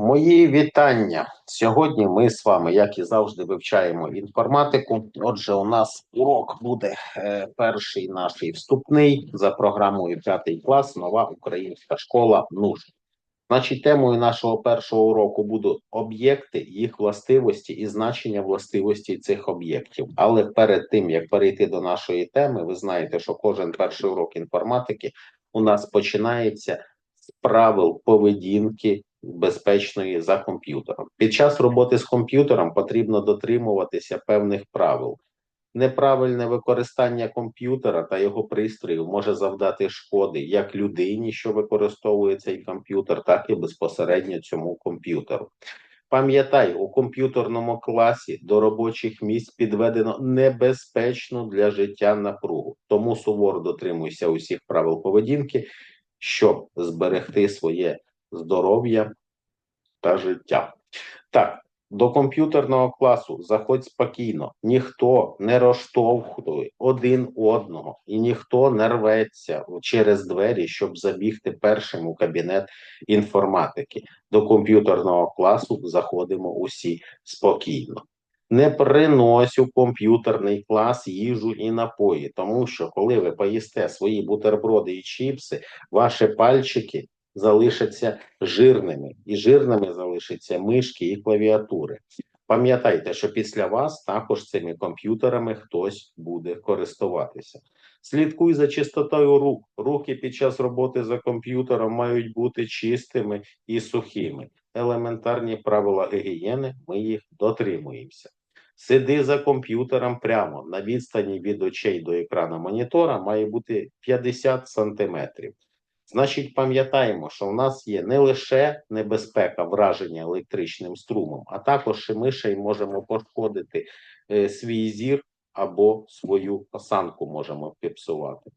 Мої вітання. Сьогодні ми з вами, як і завжди, вивчаємо інформатику. Отже, у нас урок буде е, перший наш вступний за програмою п'ятий клас. Нова українська школа НУШ. Значить, темою нашого першого уроку будуть об'єкти, їх властивості і значення властивості цих об'єктів. Але перед тим як перейти до нашої теми, ви знаєте, що кожен перший урок інформатики у нас починається з правил поведінки безпечної за комп'ютером. Під час роботи з комп'ютером потрібно дотримуватися певних правил. Неправильне використання комп'ютера та його пристроїв може завдати шкоди як людині, що використовує цей комп'ютер, так і безпосередньо цьому комп'ютеру. Пам'ятай, у комп'ютерному класі до робочих місць підведено небезпечну для життя напругу, тому суворо дотримуйся усіх правил поведінки, щоб зберегти своє здоров'я та життя. Так, до комп'ютерного класу заходь спокійно, ніхто не розштовхує один одного, і ніхто не рветься через двері, щоб забігти першим у кабінет інформатики. До комп'ютерного класу заходимо усі спокійно. Не принось у комп'ютерний клас їжу і напої, тому що коли ви поїсте свої бутерброди і чіпси, ваші пальчики залишаться жирними, і жирними залишаться мишки і клавіатури. Пам'ятайте, що після вас також цими комп'ютерами хтось буде користуватися. Слідкуй за чистотою рук. Руки під час роботи за комп'ютером мають бути чистими і сухими. Елементарні правила гігієни, ми їх дотримуємося. Сиди за комп'ютером прямо на відстані від очей до екрану монітора має бути 50 сантиметрів. Значить, пам'ятаємо, що в нас є не лише небезпека враження електричним струмом, а також ми ще й можемо пошкодити е, свій зір або свою осанку можемо піпсувати.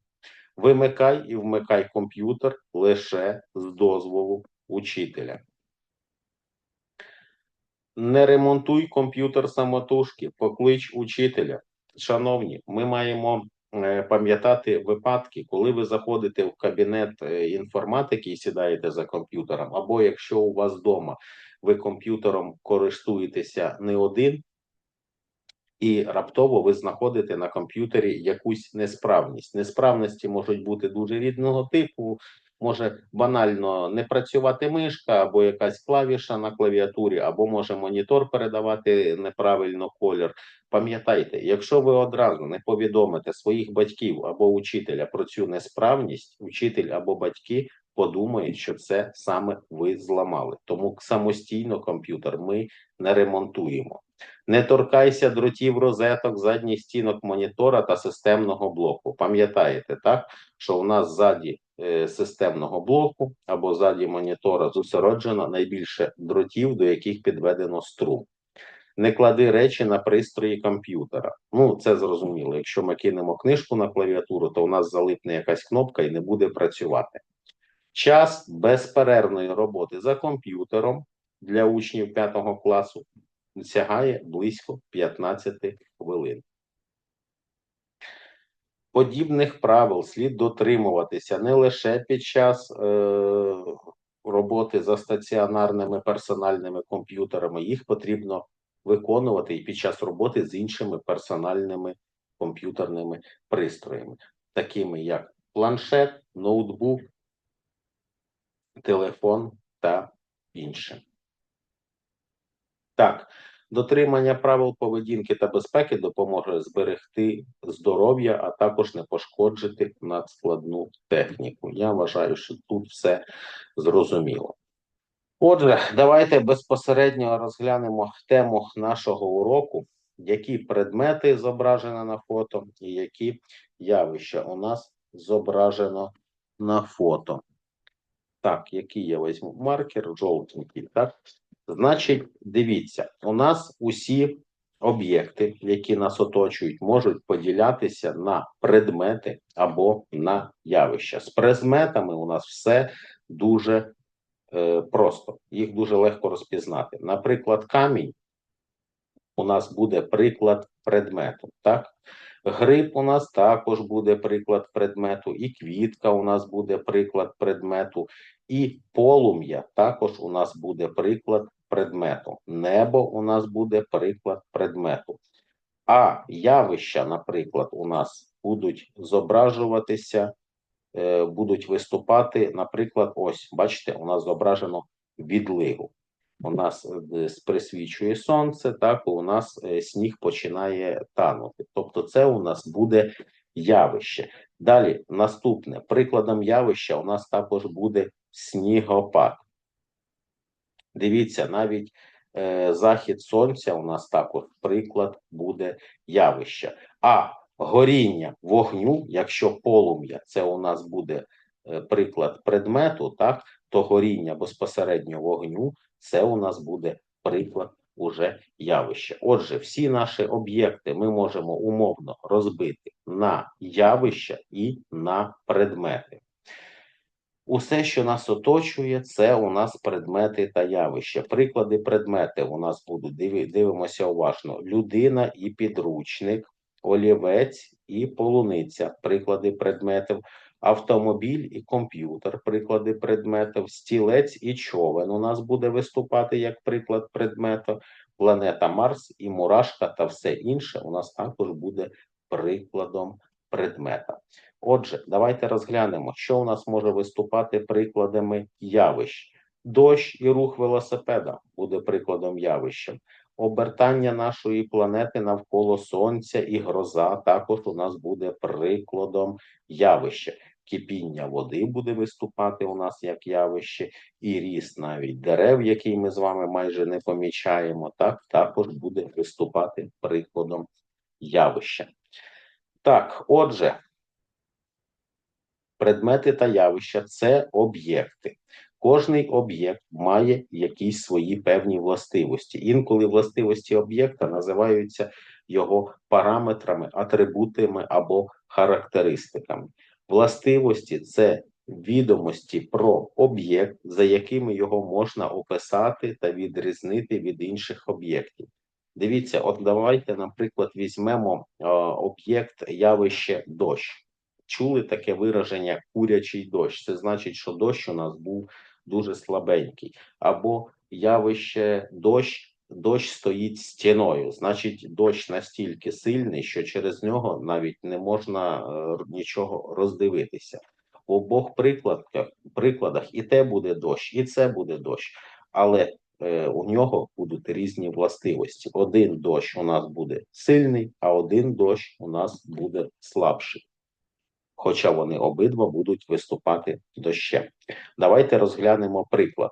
Вимикай і вмикай комп'ютер лише з дозволу учителя. Не ремонтуй комп'ютер самотужки, поклич учителя. Шановні, ми маємо пам'ятати випадки, коли ви заходите в кабінет е, інформатики і сідаєте за комп'ютером, або якщо у вас вдома ви комп'ютером користуєтеся не один, і раптово ви знаходите на комп'ютері якусь несправність. Несправності можуть бути дуже рідного типу. Може банально не працювати мишка або якась клавіша на клавіатурі, або може монітор передавати неправильно колір. Пам'ятайте, якщо ви одразу не повідомите своїх батьків або учителя про цю несправність, учитель або батьки подумають, що це саме ви зламали. Тому самостійно комп'ютер ми не ремонтуємо. Не торкайся дротів розеток, задніх стінок монітора та системного блоку. Пам'ятаєте, так, що у нас ззаді системного блоку або ззаді монітора зосереджено найбільше дротів, до яких підведено струм. Не клади речі на пристрої комп'ютера. Ну, це зрозуміло. Якщо ми кинемо книжку на клавіатуру, то у нас залипне якась кнопка і не буде працювати. Час безперервної роботи за комп'ютером для учнів 5 класу сягає близько 15 хвилин. Подібних правил слід дотримуватися не лише під час е, роботи за стаціонарними персональними комп'ютерами, їх потрібно виконувати і під час роботи з іншими персональними комп'ютерними пристроями, такими як планшет, ноутбук, телефон та інше. Так, дотримання правил поведінки та безпеки допоможе зберегти здоров'я, а також не пошкоджити надскладну техніку. Я вважаю, що тут все зрозуміло. Отже, давайте безпосередньо розглянемо тему нашого уроку, які предмети зображено на фото, і які явища у нас зображено на фото. Так, який я візьму маркер, жовтенький, так? Значить, дивіться, у нас усі об'єкти, які нас оточують, можуть поділятися на предмети або на явища. З предметами у нас все дуже е, просто, їх дуже легко розпізнати. Наприклад, камінь у нас буде приклад предмету. Так? Гриб у нас також буде приклад предмету, і квітка у нас буде приклад предмету, і полум'я також у нас буде приклад предмету. Небо у нас буде приклад предмету. А явища, наприклад, у нас будуть зображуватися, е, будуть виступати, наприклад, ось, бачите, у нас зображено відлигу. У нас е, присвічує сонце, так у нас е, сніг починає танути. Тобто, це у нас буде явище. Далі, наступне прикладом явища у нас також буде снігопад. Дивіться, навіть е, захід сонця у нас також приклад буде явища. А горіння вогню, якщо полум'я, це у нас буде е, приклад предмету, так, то горіння безпосередньо вогню, це у нас буде приклад уже явища. Отже, всі наші об'єкти ми можемо умовно розбити на явища і на предмети. Усе, що нас оточує, це у нас предмети та явища. Приклади предмети у нас будуть дивимося уважно: людина і підручник, олівець і полуниця. Приклади предметів, автомобіль і комп'ютер. Приклади предметів, стілець і човен. У нас буде виступати як приклад предмету. Планета Марс і Мурашка та все інше у нас також буде прикладом предмета. Отже, давайте розглянемо, що у нас може виступати прикладами явищ. Дощ і рух велосипеда буде прикладом явища. Обертання нашої планети навколо Сонця і гроза також у нас буде прикладом явища. Кипіння води буде виступати у нас як явище, і ріст навіть дерев, який ми з вами майже не помічаємо, так також буде виступати прикладом явища. Так, отже, предмети та явища це об'єкти. Кожний об'єкт має якісь свої певні властивості. Інколи властивості об'єкта називаються його параметрами, атрибутами або характеристиками. Властивості це відомості про об'єкт, за якими його можна описати та відрізнити від інших об'єктів. Дивіться, от давайте, наприклад, візьмемо об'єкт явище дощ. Чули таке вираження курячий дощ. Це значить, що дощ у нас був дуже слабенький. Або явище дощ, дощ стоїть стіною. Значить, дощ настільки сильний, що через нього навіть не можна е, нічого роздивитися. В обох прикладах, прикладах і те буде дощ, і це буде дощ. Але Е, у нього будуть різні властивості. Один дощ у нас буде сильний, а один дощ у нас буде слабший. Хоча вони обидва будуть виступати дощем. Давайте розглянемо приклад.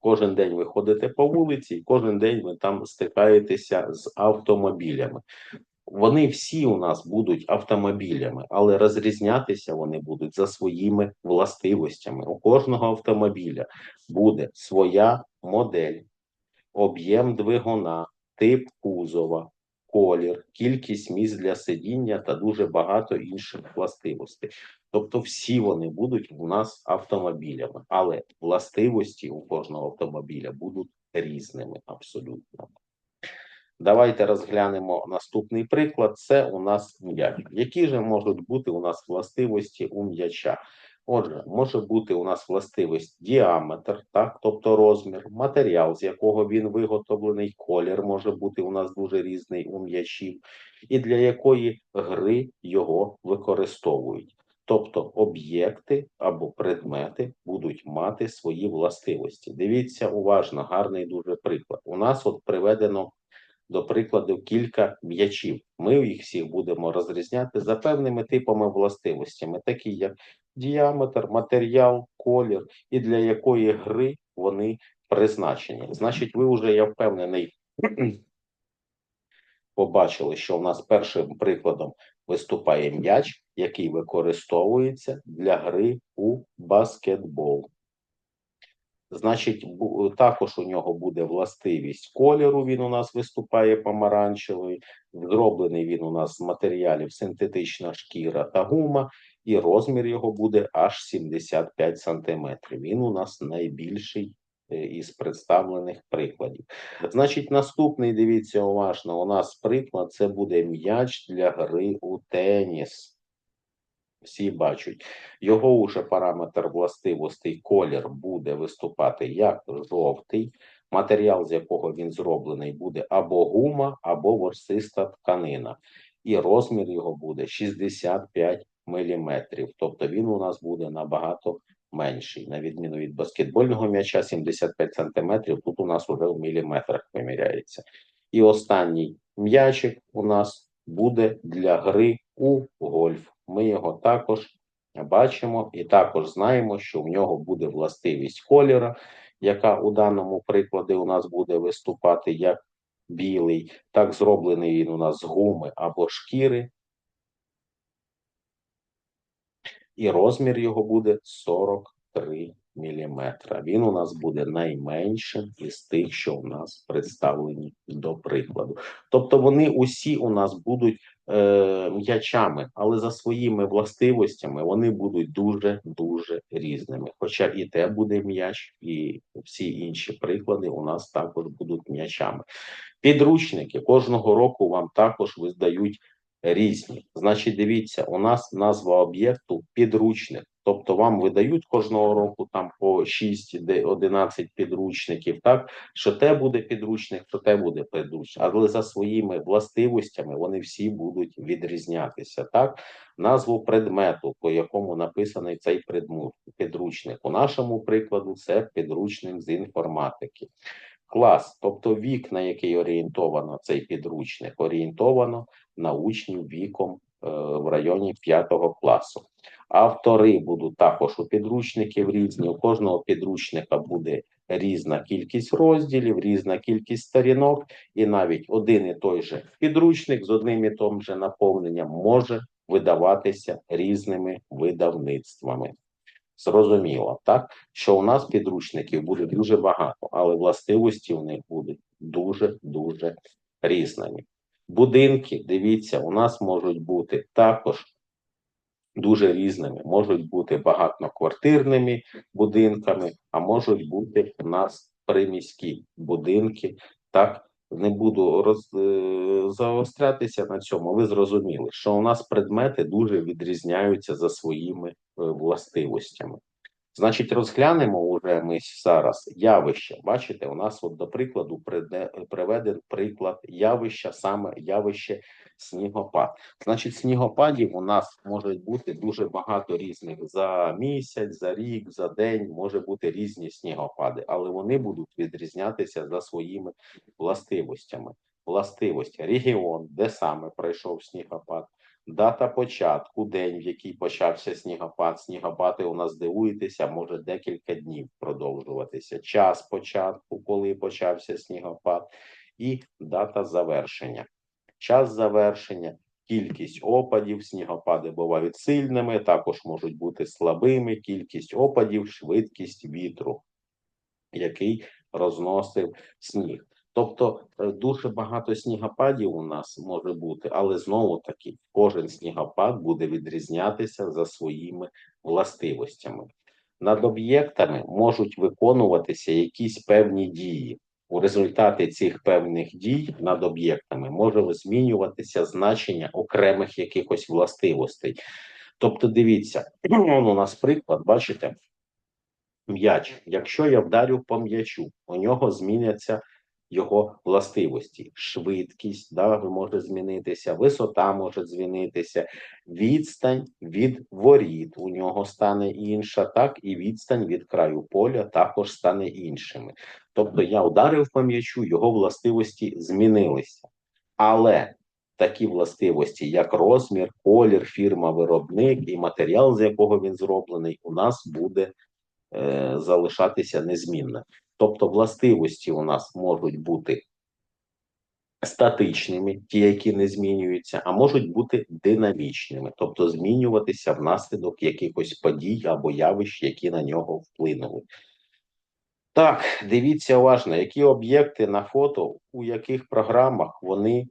Кожен день ви ходите по вулиці, і кожен день ви там стикаєтеся з автомобілями. Вони всі у нас будуть автомобілями, але розрізнятися вони будуть за своїми властивостями. У кожного автомобіля буде своя модель, об'єм двигуна, тип кузова, колір, кількість місць для сидіння та дуже багато інших властивостей. Тобто, всі вони будуть у нас автомобілями, але властивості у кожного автомобіля будуть різними абсолютно. Давайте розглянемо наступний приклад. Це у нас м'яч. Які ж можуть бути у нас властивості у м'яча? Отже, може бути у нас властивість діаметр, так, тобто розмір, матеріал, з якого він виготовлений, колір може бути у нас дуже різний у м'ячів, і для якої гри його використовують. Тобто об'єкти або предмети будуть мати свої властивості. Дивіться уважно, гарний дуже приклад. У нас от приведено до прикладу, кілька м'ячів. Ми їх всіх будемо розрізняти за певними типами властивостями, такі як діаметр, матеріал, колір, і для якої гри вони призначені. Значить, ви вже, я впевнений, побачили, що у нас першим прикладом виступає м'яч, який використовується для гри у баскетбол. Значить, також у нього буде властивість кольору. Він у нас виступає помаранчевий, зроблений він у нас з матеріалів синтетична шкіра та гума, і розмір його буде аж 75 сантиметрів. Він у нас найбільший е, із представлених прикладів. Значить, наступний, дивіться уважно, у нас приклад це буде м'яч для гри у теніс. Всі бачать, його уже параметр властивостей колір буде виступати як жовтий, матеріал, з якого він зроблений, буде або гума, або ворсиста тканина, і розмір його буде 65 міліметрів. Тобто він у нас буде набагато менший. На відміну від баскетбольного м'яча, 75 сантиметрів. Тут у нас уже в міліметрах виміряється. І останній м'ячик у нас буде для гри у гольф. Ми його також бачимо і також знаємо, що в нього буде властивість кольора, яка у даному прикладі у нас буде виступати як білий. Так зроблений він у нас з гуми або шкіри. І розмір його буде 43 міліметра. Він у нас буде найменшим із тих, що у нас представлені до прикладу. Тобто вони усі у нас будуть е, м'ячами, але за своїми властивостями вони будуть дуже дуже різними. Хоча і те буде м'яч, і всі інші приклади у нас також будуть м'ячами. Підручники кожного року вам також видають різні. Значить, дивіться, у нас назва об'єкту підручник. Тобто вам видають кожного року там по 6-11 підручників, так що те буде підручник, що те буде підручник, але за своїми властивостями вони всі будуть відрізнятися. Так, назву предмету, по якому написаний цей предмет, підручник. У нашому прикладу це підручник з інформатики. Клас, тобто вік, на який орієнтовано цей підручник, орієнтовано на учнів віком е, в районі 5 класу. Автори будуть також у підручників різні. У кожного підручника буде різна кількість розділів, різна кількість сторінок, і навіть один і той же підручник з одним і тим же наповненням може видаватися різними видавництвами. Зрозуміло, так що у нас підручників буде дуже багато, але властивості у них будуть дуже дуже різними. Будинки, дивіться, у нас можуть бути також дуже різними. Можуть бути багатоквартирними будинками, а можуть бути у нас приміські будинки. Так не буду роз, е, заострятися на цьому. Ви зрозуміли, що у нас предмети дуже відрізняються за своїми е, властивостями. Значить, розглянемо уже ми зараз явище. Бачите, у нас, от, до прикладу, приведен приклад явища, саме явище снігопад. Значить, снігопадів у нас може бути дуже багато різних за місяць, за рік, за день може бути різні снігопади, але вони будуть відрізнятися за своїми властивостями. Властивості регіон, де саме пройшов снігопад, дата початку, день, в який почався снігопад. Снігопади у нас дивуєтеся, може декілька днів продовжуватися. Час початку, коли почався снігопад, і дата завершення. Час завершення, кількість опадів, снігопади бувають сильними, також можуть бути слабими, кількість опадів, швидкість вітру, який розносив сніг. Тобто е, дуже багато снігопадів у нас може бути, але знову таки кожен снігопад буде відрізнятися за своїми властивостями. Над об'єктами можуть виконуватися якісь певні дії. У результаті цих певних дій над об'єктами може змінюватися значення окремих якихось властивостей. Тобто, дивіться, у нас приклад, бачите, м'яч. Якщо я вдарю по м'ячу, у нього зміняться його властивості. Швидкість да, може змінитися, висота може змінитися, відстань від воріт у нього стане інша, так і відстань від краю поля також стане іншими. Тобто я ударив по м'ячу, його властивості змінилися. Але такі властивості, як розмір, колір, фірма, виробник і матеріал, з якого він зроблений, у нас буде е, залишатися незмінним. Тобто властивості у нас можуть бути статичними, ті, які не змінюються, а можуть бути динамічними, тобто змінюватися внаслідок якихось подій або явищ, які на нього вплинули. Так, дивіться уважно, які об'єкти на фото, у яких програмах вони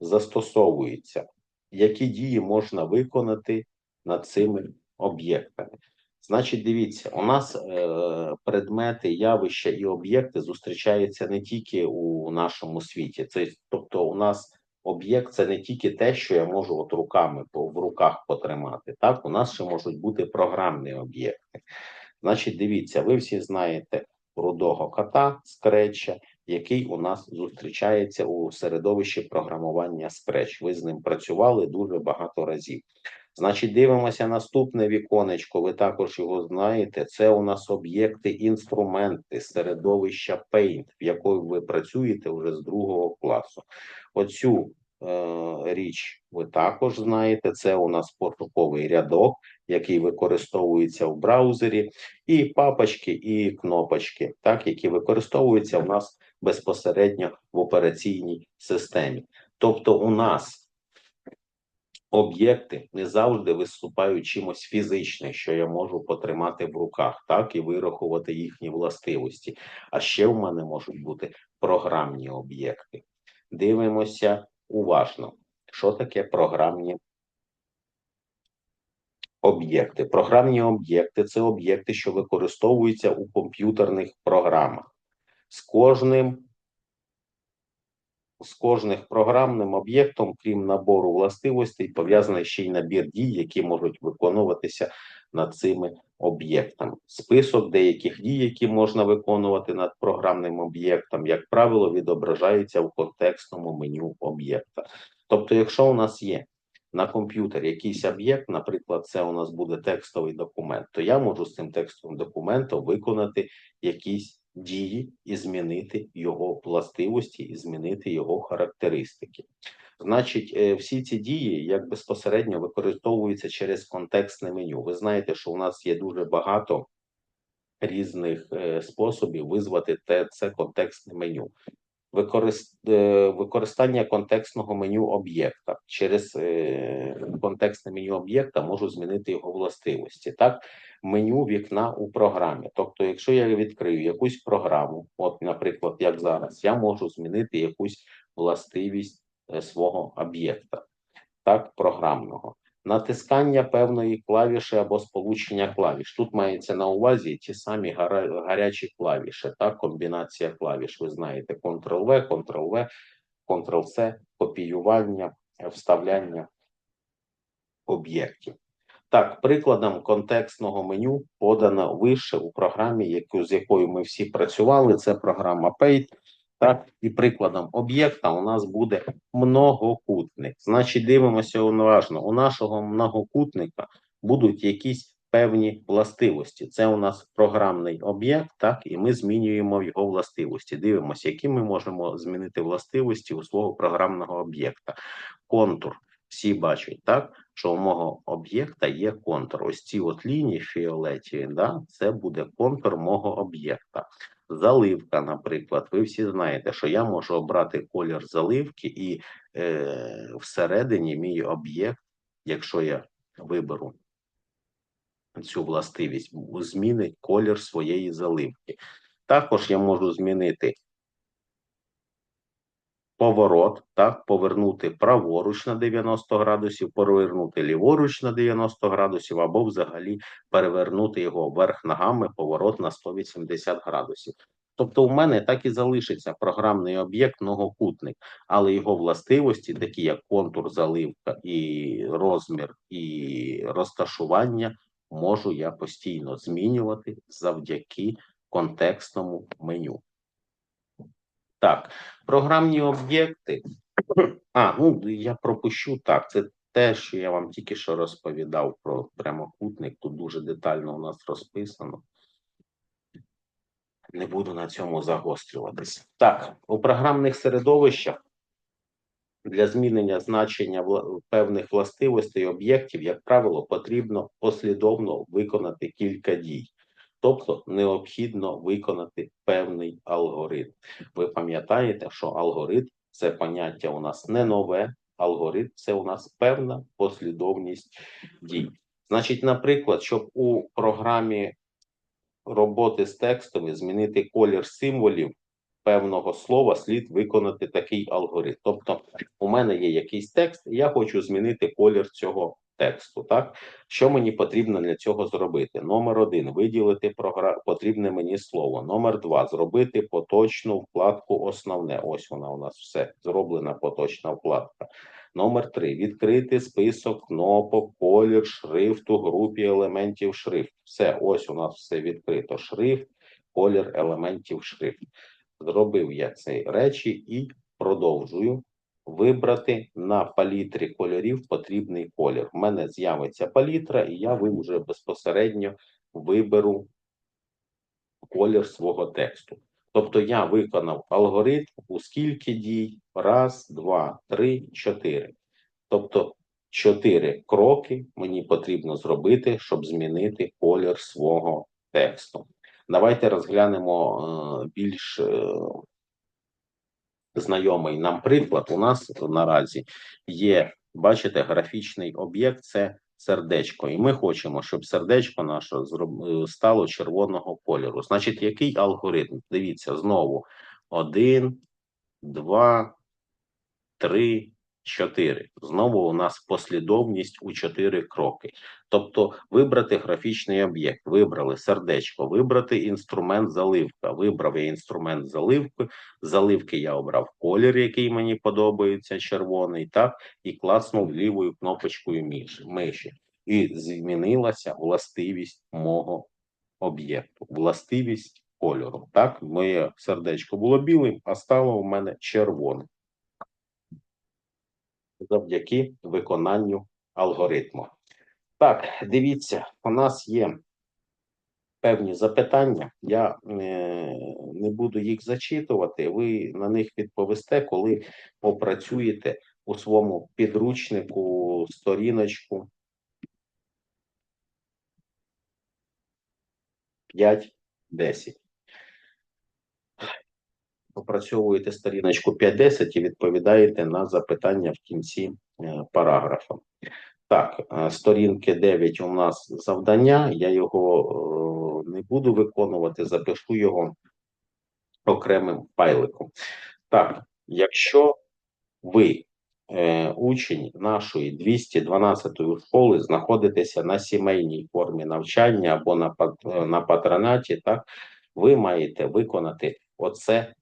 застосовуються, які дії можна виконати над цими об'єктами. Значить, дивіться, у нас е, предмети, явища і об'єкти зустрічаються не тільки у нашому світі. Це тобто, у нас об'єкт це не тільки те, що я можу от руками по в руках потримати. Так, у нас ще можуть бути програмні об'єкти. Значить, дивіться, ви всі знаєте рудого кота скретча, який у нас зустрічається у середовищі програмування Scratch. Ви з ним працювали дуже багато разів. Значить, дивимося наступне віконечко. Ви також його знаєте. Це у нас об'єкти, інструменти, середовища Paint, в якої ви працюєте вже з другого класу. Оцю е, річ ви також знаєте. Це у нас пошуковий рядок, який використовується в браузері, і папочки, і кнопочки, так, які використовуються у нас безпосередньо в операційній системі. Тобто, у нас об'єкти не завжди виступають чимось фізичним, що я можу потримати в руках, так і вирахувати їхні властивості. А ще в мене можуть бути програмні об'єкти. Дивимося уважно, що таке програмні об'єкти. Програмні об'єкти це об'єкти, що використовуються у комп'ютерних програмах. З кожним з кожних програмним об'єктом, крім набору властивостей, пов'язаний ще й набір дій, які можуть виконуватися над цими об'єктами. Список деяких дій, які можна виконувати над програмним об'єктом, як правило, відображається в контекстному меню об'єкта. Тобто, якщо у нас є на комп'ютері якийсь об'єкт, наприклад, це у нас буде текстовий документ, то я можу з цим текстовим документом виконати якісь дії і змінити його властивості, і змінити його характеристики. Значить, е, всі ці дії як безпосередньо використовуються через контекстне меню. Ви знаєте, що у нас є дуже багато різних е, способів визвати те, це контекстне меню. Е, використання контекстного меню об'єкта через контекстне меню об'єкта можу змінити його властивості. Так, меню вікна у програмі. Тобто, якщо я відкрию якусь програму, от, наприклад, як зараз, я можу змінити якусь властивість е, свого об'єкта, так, програмного. Натискання певної клавіші або сполучення клавіш. Тут мається на увазі ті самі гарячі клавіші, так, комбінація клавіш. Ви знаєте, Ctrl-V, Ctrl-V, Ctrl-C, копіювання, вставляння об'єктів. Так, прикладом контекстного меню подано вище у програмі, яку, з якою ми всі працювали, це програма Paint. Так, і прикладом об'єкта у нас буде многокутник. Значить, дивимося уважно. У нашого многокутника будуть якісь певні властивості. Це у нас програмний об'єкт, так, і ми змінюємо його властивості. Дивимося, які ми можемо змінити властивості у свого програмного об'єкта. Контур. Всі бачать, так, що у мого об'єкта є контур. Ось ці от лінії фіолетові, да, це буде контур мого об'єкта. Заливка, наприклад, ви всі знаєте, що я можу обрати колір заливки, і е, всередині мій об'єкт, якщо я виберу цю властивість, змінить колір своєї заливки. Також я можу змінити поворот, так, повернути праворуч на 90 градусів, повернути ліворуч на 90 градусів, або взагалі перевернути його вверх ногами, поворот на 180 градусів. Тобто, у мене так і залишиться програмний об'єкт многокутник, але його властивості, такі як контур, заливка, і розмір, і розташування, можу я постійно змінювати завдяки контекстному меню. Так, програмні об'єкти. А, ну я пропущу так. Це те, що я вам тільки що розповідав про прямокутник. Тут дуже детально у нас розписано. Не буду на цьому загострюватися. Так, у програмних середовищах для змінення значення певних властивостей об'єктів, як правило, потрібно послідовно виконати кілька дій. Тобто необхідно виконати певний алгоритм. Ви пам'ятаєте, що алгоритм це поняття у нас не нове, алгоритм це у нас певна послідовність дій. Значить, наприклад, щоб у програмі роботи з текстами змінити колір символів певного слова, слід виконати такий алгоритм. Тобто, у мене є якийсь текст, і я хочу змінити колір цього тексту. Так, що мені потрібно для цього зробити? Номер один виділити програ... потрібне мені слово. Номер два зробити поточну вкладку. Основне. Ось вона у нас все зроблена поточна вкладка. Номер три відкрити список кнопок, колір, шрифту, групі елементів шрифт. Все, ось у нас все відкрито. Шрифт, колір елементів шрифт. Зробив я ці речі і продовжую вибрати на палітрі кольорів потрібний колір. У мене з'явиться палітра, і я ви вже безпосередньо виберу колір свого тексту. Тобто я виконав алгоритм у скільки дій? Раз, два, три, чотири. Тобто чотири кроки мені потрібно зробити, щоб змінити колір свого тексту. Давайте розглянемо е, більш е, знайомий нам приклад. У нас наразі є, бачите, графічний об'єкт це сердечко. І ми хочемо, щоб сердечко наше е, стало червоного кольору. Значить, який алгоритм? Дивіться, знову один, два, три, чотири. Знову у нас послідовність у чотири кроки. Тобто вибрати графічний об'єкт, вибрали сердечко, вибрати інструмент заливка. Вибрав я інструмент заливки. Заливки я обрав колір, який мені подобається, червоний, так, і класнув лівою кнопочкою миші. І змінилася властивість мого об'єкту, властивість кольору. Так, моє сердечко було білим, а стало у мене червоним. Завдяки виконанню алгоритму. Так, дивіться, у нас є певні запитання. Я е, не буду їх зачитувати. Ви на них відповісте, коли попрацюєте у своєму підручнику сторіночку 5-10. Попрацьовуєте сторіночку 5-10 і відповідаєте на запитання в кінці е, параграфа. Так, е, сторінки 9 у нас завдання. Я його е, не буду виконувати, запишу його окремим файликом. Так, якщо ви учень нашої 212 школи знаходитеся на сімейній формі навчання або на, на патронаті, так, ви маєте виконати оце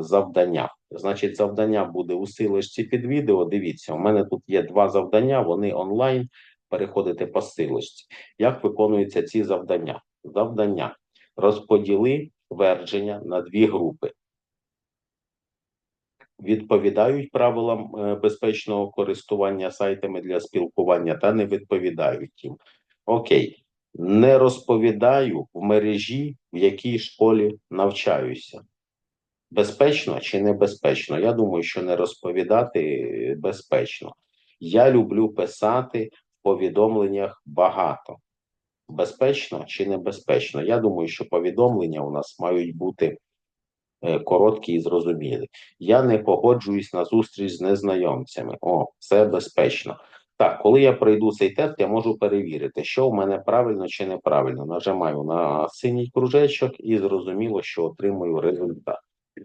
завдання. Значить, завдання буде у силочці під відео. Дивіться, у мене тут є два завдання, вони онлайн. Переходите по силочці. Як виконуються ці завдання? Завдання. Розподіли твердження на дві групи. Відповідають правилам е, безпечного користування сайтами для спілкування та не відповідають їм. Окей. Не розповідаю в мережі, в якій школі навчаюся. Безпечно чи небезпечно? Я думаю, що не розповідати безпечно. Я люблю писати в повідомленнях багато. Безпечно чи небезпечно? Я думаю, що повідомлення у нас мають бути е, короткі і зрозумілі. Я не погоджуюсь на зустріч з незнайомцями. О, це безпечно. Так, коли я пройду цей тест, я можу перевірити, що в мене правильно чи неправильно. Нажимаю на синій кружечок і зрозуміло, що отримую результат.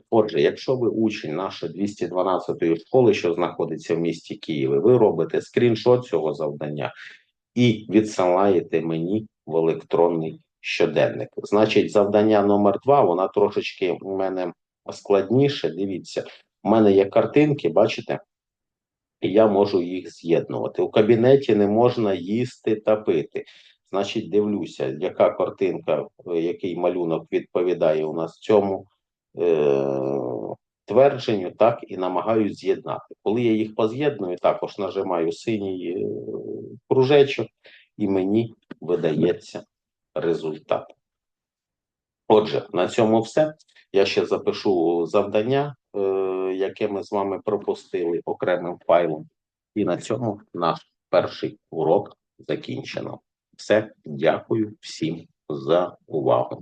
Отже, якщо ви учень нашої 212 школи, що знаходиться в місті Києві, ви робите скріншот цього завдання і відсилаєте мені в електронний щоденник. Значить, завдання номер два, вона трошечки у мене складніше. Дивіться, у мене є картинки, бачите? І я можу їх з'єднувати. У кабінеті не можна їсти та пити. Значить, дивлюся, яка картинка, е, який малюнок відповідає у нас цьому твердженню, так і намагаюсь з'єднати. Коли я їх поз'єдную, також нажимаю синій е, кружечок, і мені видається результат. Отже, на цьому все. Я ще запишу завдання, е, яке ми з вами пропустили окремим файлом. І на цьому наш перший урок закінчено. Все, дякую всім за увагу.